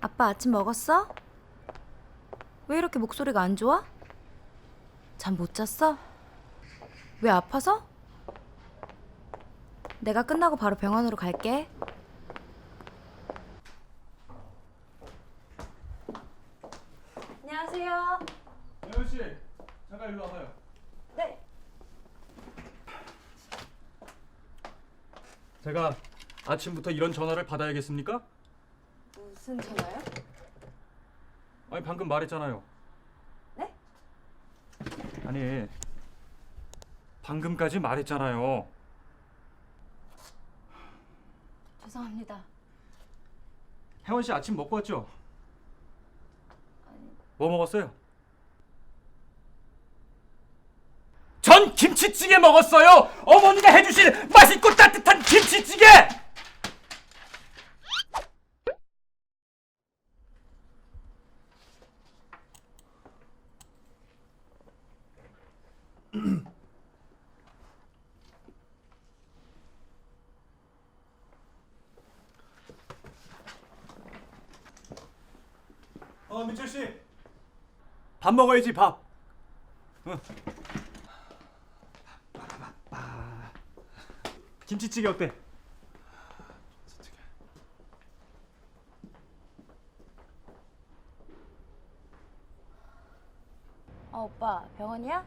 아빠 아침 먹었어? 왜 이렇게 목소리가 안 좋아? 잠 못 잤어? 왜 아파서? 내가 끝나고 바로 병원으로 갈게. 안녕하세요. 혜연 씨, 잠깐 일로 와봐요. 네. 제가 아침부터 이런 전화를 받아야겠습니까? 무슨 전화요? 아니 방금 말했잖아요. 네? 아니 방금까지 말했잖아요. 죄송합니다. 혜원 씨 아침 먹고 왔죠? 뭐 먹었어요? 전 김치찌개 먹었어요. 어머니가 해주신 맛있고 따뜻한 김치찌개. 민철 씨. 밥 먹어야지 밥. 응. 김치찌개 어때? 어, 오빠 병원이야?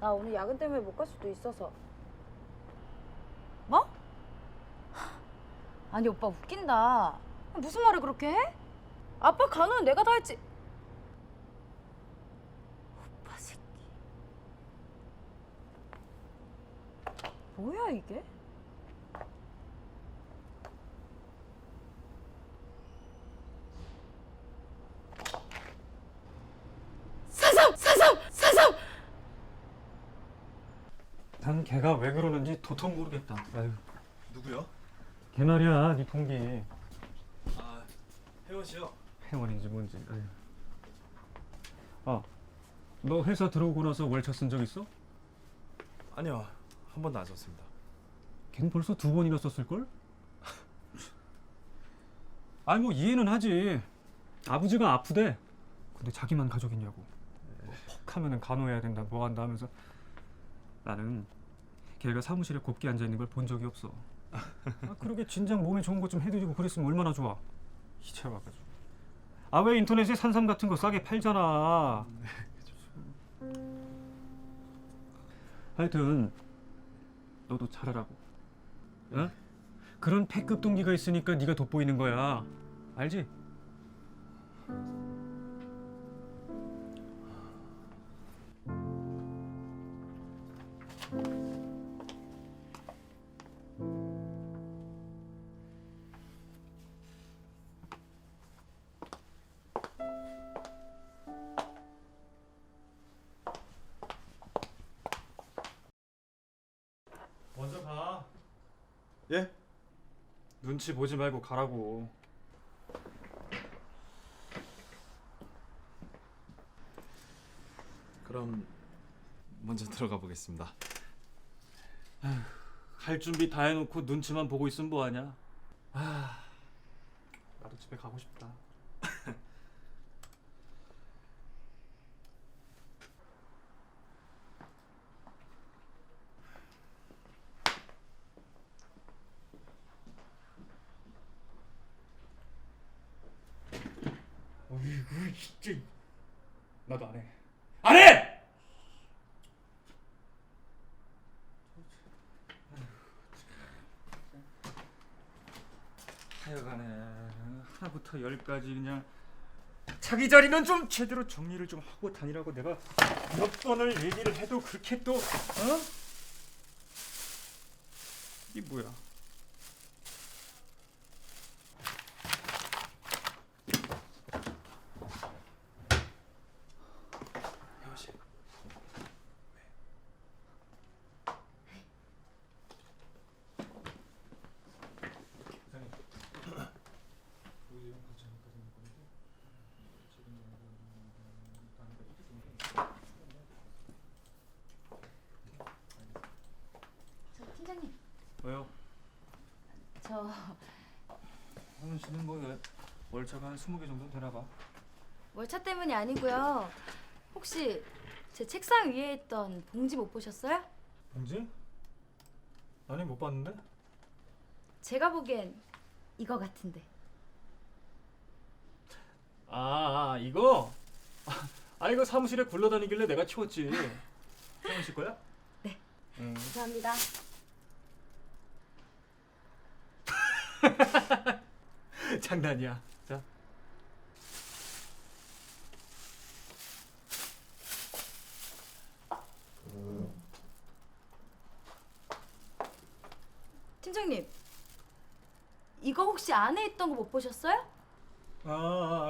나 오늘 야근 때문에 못 갈 수도 있어서. 뭐? 아니 오빠 웃긴다. 무슨 말을 그렇게 해? 아빠 간호는 내가 다 했지. 오빠 새끼. 뭐야 이게? 사삼 사삼 사삼. 난 걔가 왜 그러는지 도통 모르겠다. 아유, 누구요? 걔 말이야, 네 동기. 아 혜원 씨요. 회원인지 뭔지. 아유. 아, 너 회사 들어오고 나서 월차 쓴 적 있어? 아니요 한 번도 안 썼습니다. 걔는 벌써 두 번이나 썼을 걸? 아니 뭐 이해는 하지. 아버지가 아프대. 근데 자기만 가족이냐고. 뭐 퍽하면은 간호해야 된다, 뭐 한다 하면서 나는 걔가 사무실에 곱게 앉아 있는 걸 본 적이 없어. 아, 그러게 진작 몸에 좋은 거좀 해드리고 그랬으면 얼마나 좋아. 이제 와가지고. 아 왜 인터넷에 산삼 같은 거 싸게 팔잖아. 하여튼 너도 잘하라고. 어? 그런 패급 동기가 있으니까 네가 돋보이는 거야. 알지? 예? 눈치 보지 말고 가라고. 그럼 먼저 들어가 보겠습니다. 할 준비 다 해놓고 눈치만 보고 있으면 뭐하냐? 아, 나도 집에 가고 싶다. 어이구 진짜 나도 안 해. 안 해! 하여간에 하나부터 열까지 그냥 자기 자리는 좀 제대로 정리를 좀 하고 다니라고 내가 몇 번을 얘기를 해도 그렇게 또 어? 이 뭐야? 혜원 씨. 저 저 하은 씨는 뭐 왜? 월차가 한 20개 정도 되나 봐. 월차 때문이 아니고요. 혹시 제 책상 위에 있던 봉지 못 보셨어요? 봉지? 아니 못 봤는데. 제가 보기엔 이거 같은데. 아, 아 이거? 아 이거 사무실에 굴러다니길래 내가 치웠지. 혜원 씨 거야? 네. 음. 감사합니다. 장난이야. 자. 팀장님, 이거 혹시 안에 있던 거 못 보셨어요? 아,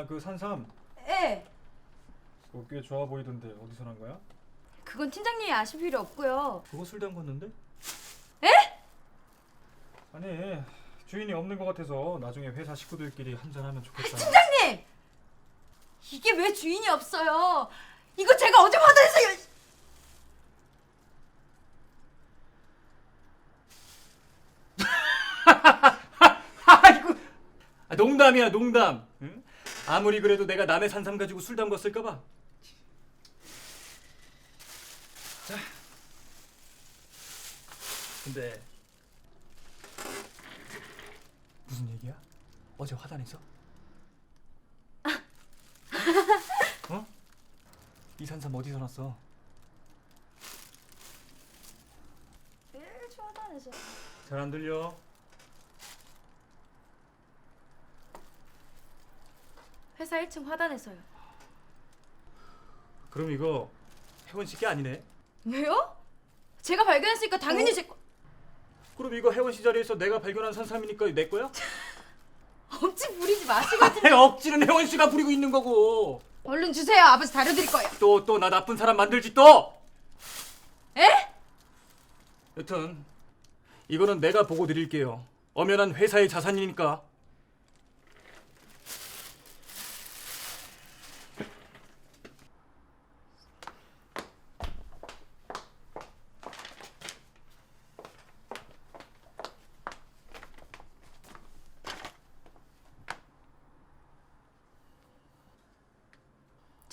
아, 그 산삼. 예. 그거 꽤 좋아 보이던데 어디서 난 거야? 그건 팀장님이 아실 필요 없고요. 그거 술 담궜는데? 에? 아니 주인이 없는 것 같아서 나중에 회사 식구들끼리 한잔 하면 좋겠다. 팀장님! 이게 왜 주인이 없어요? 이거 제가 어제 받아서 아이고, 아, 농담이야 농담. 응? 아무리 그래도 내가 남의 산삼 가지고 술 담궜을까 봐. 자. 근데 무슨 얘기야? 어제 화단에서? 어? 이 산삼 어디서 났어? 일 좋아하다면서. 잘 안 들려. 회사 1층 화단에서요. 그럼 이거 혜원 씨게 아니네. 왜요? 제가 발견했으니까 당연히 어? 제 거. 그럼 이거 씨 자리에서 내가 발견한 산삼이니까 내 거야? 억지 부리지 마시고 해 억지는 혜원 씨가 부리고 있는 거고. 얼른 주세요. 아버지 다려드릴 거예요. 또 또 나 나쁜 사람 만들지 또. 에? 여튼 이거는 내가 보고 드릴게요. 엄연한 회사의 자산이니까.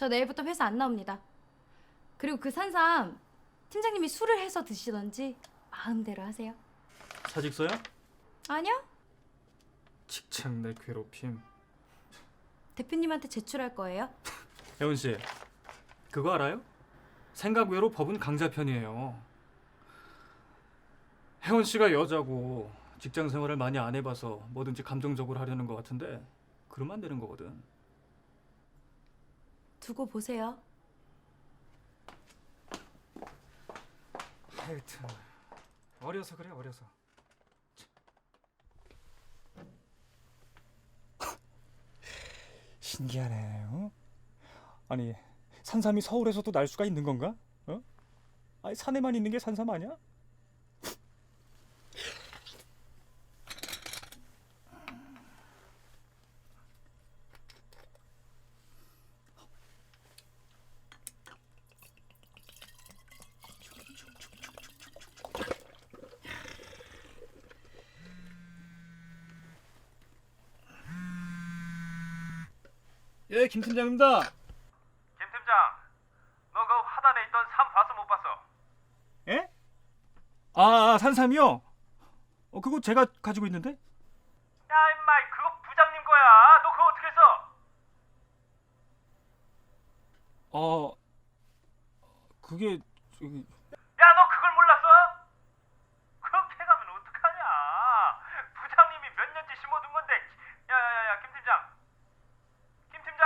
저 내일부터 회사 안 나옵니다. 그리고 그 산삼 팀장님이 술을 해서 드시던지 마음대로 하세요. 사직서야? 아니요? 직장 내 괴롭힘. 대표님한테 제출할 거예요. 혜원 씨, 그거 알아요? 생각 외로 법은 강자 편이에요. 혜원 씨가 여자고 직장 생활을 많이 안 해봐서 뭐든지 감정적으로 하려는 것 같은데 그러면 안 되는 거거든. 두고 보세요. 하여튼 어려서 그래 어려서. 신기하네. 어? 아니 산삼이 서울에서도 날 수가 있는 건가? 어? 아니 산에만 있는 게 산삼 아니야? 예, 김 팀장입니다. 김 팀장, 너그 화단에 있던 삼 봤어 못 봤어? 예? 아, 아, 산삼이요? 어, 그거 제가 가지고 있는데? 야 임마, 그거 부장님 거야. 너 그거 어떻게 했어? 어, 그게 저기 야, 너 그걸 몰랐어? 그렇게 가면 어떡하냐? 부장님이 몇 년째 심어둔 건데. 야야야야, 김 팀장, 김 팀장.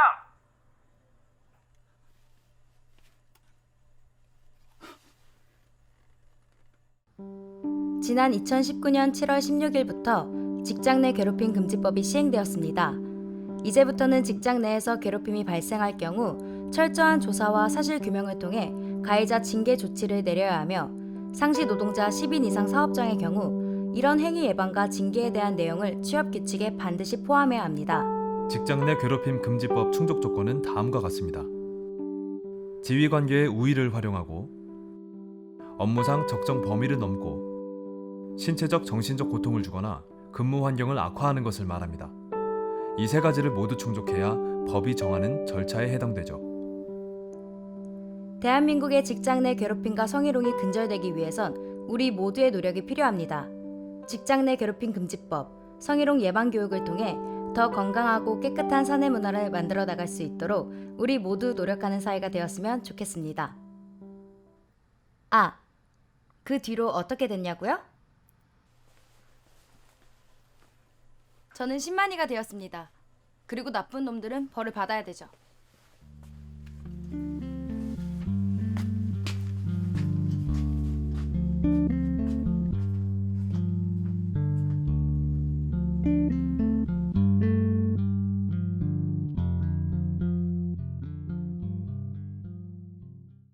지난 2019년 7월 16일부터 직장 내 괴롭힘 금지법이 시행되었습니다. 이제부터는 직장 내에서 괴롭힘이 발생할 경우 철저한 조사와 사실 규명을 통해 가해자 징계 조치를 내려야 하며 상시 노동자 10인 이상 사업장의 경우 이런 행위 예방과 징계에 대한 내용을 취업 규칙에 반드시 포함해야 합니다. 직장 내 괴롭힘 금지법 충족 조건은 다음과 같습니다. 지위 관계의 우위를 활용하고 업무상 적정 범위를 넘고 신체적 정신적 고통을 주거나 근무 환경을 악화하는 것을 말합니다. 이 세 가지를 모두 충족해야 법이 정하는 절차에 해당되죠. 대한민국의 직장 내 괴롭힘과 성희롱이 근절되기 위해선 우리 모두의 노력이 필요합니다. 직장 내 괴롭힘 금지법, 성희롱 예방 교육을 통해 더 건강하고 깨끗한 사내 문화를 만들어 나갈 수 있도록 우리 모두 노력하는 사회가 되었으면 좋겠습니다. 아, 그 뒤로 어떻게 됐냐고요? 저는 10만이가 되었습니다. 그리고 나쁜 놈들은 벌을 받아야 되죠.